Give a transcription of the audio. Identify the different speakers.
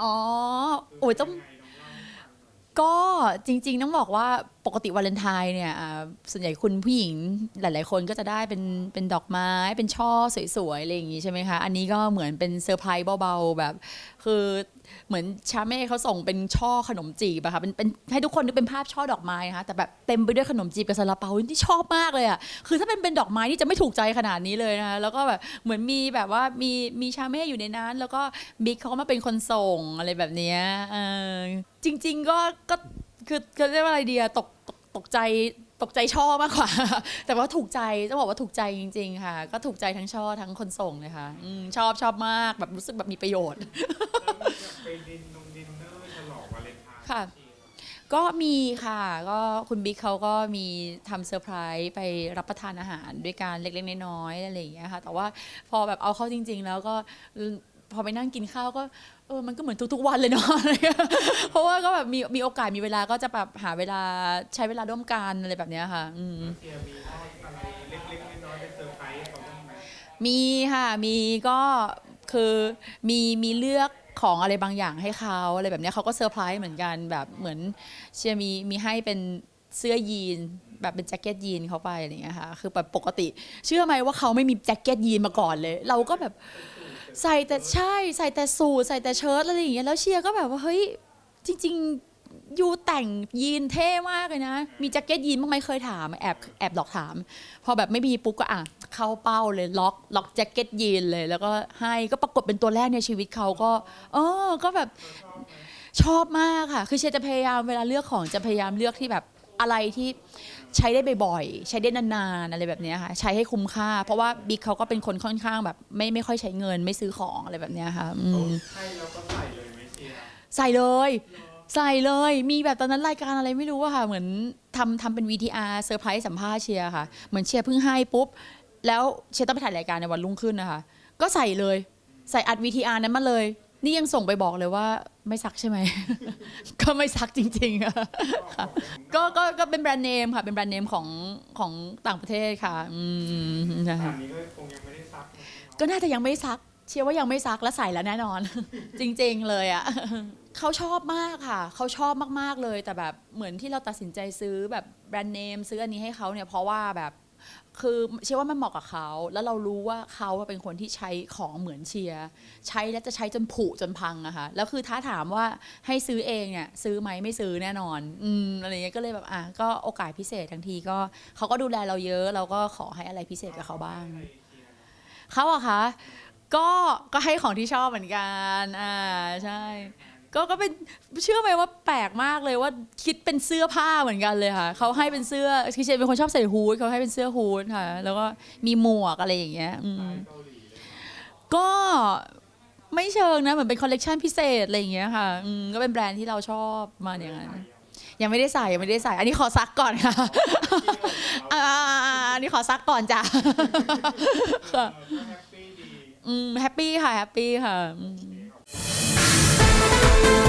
Speaker 1: อ๋อโอ้ยต้องก็จริง ๆ ต้องบอกว่า ปกติวาเลนไทน์เนี่ยอ่าส่วนใหญ่คุณผู้หญิงหลาย ๆ คนก็จะได้เป็นเป็นดอกไม้เป็นช่อสวย ๆ อะไรอย่างงี้ใช่ไหมคะ อันนี้ก็เหมือนเป็นเซอร์ไพรส์เบา ๆ แบบ คือเหมือนชาเม่เขาส่งเป็นช่อขนมจีบอะค่ะเป็นเป็นให้ทุกคนนึกเป็นภาพช่อดอกไม้นะคะแต่แบบเต็มไปด้วยขนมจีบกับซาลาเปาที่ชอบมากเลยอะคือถ้าเป็นเป็นดอกไม้นี่จะไม่ถูกใจขนาดนี้เลยนะคะแล้วก็แบบเหมือนมีแบบว่ามีมีชาเม่อยู่ในนั้น แล้วก็บิ๊กเขาก็มาเป็นคนส่งอะไรแบบเนี้ยเออจริง ๆ ก็ก็ คือคือเรียกว่าอะไรเดียตกตกตกใจตกใจช่อมากกว่า แต่ว่าถูกใจต้องบอกว่าถูกใจจริง ๆ ค่ะ ก็ถูกใจทั้งช่อทั้งคนส่งเลยค่ะอืมชอบชอบมากแบบรู้สึกแบบมีประโยชน์
Speaker 2: ไปดินนงดินเนอร์ฉลองวาเลนไทน์
Speaker 1: ค่ะ ก็มีค่ะ ก็คุณบิ๊กเขาก็มีทำเซอร์ไพรส์ไปรับประทานอาหารด้วยกันเล็กๆน้อยๆอะไรอย่างเงี้ยค่ะ แต่ว่าพอแบบเอาเข้าจริง ๆ แล้วก็ พอไปนั่งกินข้าวก็เออมันก็เหมือนทุกๆวันเลยเนาะอะไรเงี้ยเพราะว่าก็แบบมีมีโอกาสมีเวลาก็จะแบบหาเวลาใช้เวลาร่วมกันอะไรแบบเนี้ยค่ะอืม
Speaker 2: เทียมีมอบอะไรเล็กๆน้อยๆเป็นเซอร์ไพรส์ให้เขาบ้างไหม
Speaker 1: มีค่ะมีก็คือมีมีเลือกของอะไรบางอย่างให้เขาอะไรแบบเนี้ยเขาก็เซอร์ไพรส์เหมือนกันแบบเหมือนเชียร์มีมีให้เป็นเสื้อยีนแบบเป็นแจ็คเก็ตยีนเขาไปอะไรอย่างเงี้ยค่ะคือแบบปกติ เชื่อไหมว่าเขาไม่มีแจ็คเก็ตยีนมาก่อนเลย เราก็แบบ ใส่แต่ใช่ใส่แต่สูทใส่แต่เชิ้ตอะไรอย่างเงี้ยแล้วเชียร์ก็แบบว่าเฮ้ยจริง ๆ ยูแต่งยีนเท่มากเลยนะ มีแจ็คเก็ตยีนบ้างไหมเคยถามแอบแอบหลอกถาม พอแบบไม่มีปุ๊บก็อะเข้าเป้าเลยล็อกล็อกแจ็คเก็ตยีนเลย แล้วก็ให้ก็ปรากฏเป็นตัวแรกในชีวิตเขาก็เออก็แบบชอบมากค่ะ คือเชียร์จะพยายามเวลาเลือกของจะพยายามเลือกที่แบบ อะไรที่ใช้ได้บ่อยๆ ใช้ได้นานๆ อะไรแบบเนี้ยค่ะ ใช้ให้คุ้มค่า เพราะว่าบิ๊กเขาก็เป็นคนค่อนข้างแบบ ไม่ไม่ค่อยใช้เงินไม่ซื้อของอะไรแบบเนี้ยค่ะอืม
Speaker 2: ให้แล้วก็ใส่เลยไหมเชียร์
Speaker 1: ใส่เลย ใส่เลย มีแบบตอนนั้นรายการอะไรไม่รู้อะค่ะ เหมือนทำทำเป็น VTR เซอร์ไพรส์สัมภาษณ์เชียร์ค่ะ เหมือนเชียร์เพิ่งให้ปุ๊บ แล้วเชียร์ต้องไปถ่ายรายการในวันรุ่งขึ้นนะคะ ก็ใส่เลย ใส่อัด VTR นั้นมาเลย นี่ยังส่งไปบอกเลยว่าไม่ซักใช่ไหม ก็ไม่ซักจริงๆอะค่ะก็ก็ก็เป็นแบรนด์เนมค่ะ เป็นแบรนด์เนมของของต่างประเทศค่ะอืมนะ
Speaker 2: ป่า
Speaker 1: คะ
Speaker 2: นนี้ก็คงยังไม่ได้ซักนะ
Speaker 1: ก็น่าจะยังไม่ซัก เชื่อว่ายังไม่ซักแล้วใส่แล้วแน่นอน จริงๆเลยอะเขาชอบมากค่ะ เขาชอบมากๆเลย แต่แบบเหมือนที่เราตัดสินใจซื้อแบบแบรนด์เนมซื้ออันนี้ให้เขาเนี่ยเพราะว่าแบบ คือเชื่อว่ามันเหมาะกับเขา แล้วเรารู้ว่าเขาเป็นคนที่ใช้ของเหมือนเชียร์ใช้แล้วจะใช้จนผุจนพังอะค่ะแล้วคือถ้าถามว่าให้ซื้อเองเนี่ยซื้อไหมไม่ซื้อแน่นอนอืมอะไรเงี้ยก็เลยแบบอะก็โอกาสพิเศษทั้งทีก็เขาก็ดูแลเราเยอะ เราก็ขอให้อะไรพิเศษกับเขาบ้าง
Speaker 2: เขา
Speaker 1: อะคะก็ก็ให้ของที่ชอบเหมือนกันอ่าใช่ ก็ก็เป็นเชื่อไหมว่าแปลกมากเลยว่าคิดเป็นเสื้อผ้าเหมือนกันเลยค่ะเขาให้เป็นเสื้อคือเชนเป็นคนชอบใส่ฮูดเขาให้เป็นเสื้อฮูดค่ะ แล้วก็มีหมวกอะไรอย่างเงี้ยอืม
Speaker 2: ก็
Speaker 1: ไม่เชิงนะเหมือนเป็นคอลเลกชันพิเศษอะไรอย่างเงี้ยค่ะอืมก็เป็นแบรนด์ที่เราชอบมาอย่างนั้นยังไม่ได้ใส่ยังไม่ได้ใส่ อันนี้ขอซักก่อนค่ะอ่าอันนี้ขอซักก่อนจ้ะ
Speaker 2: แฮปปี้ดี
Speaker 1: อืมแฮปปี้ค่ะแฮปปี้ค่ะอืม you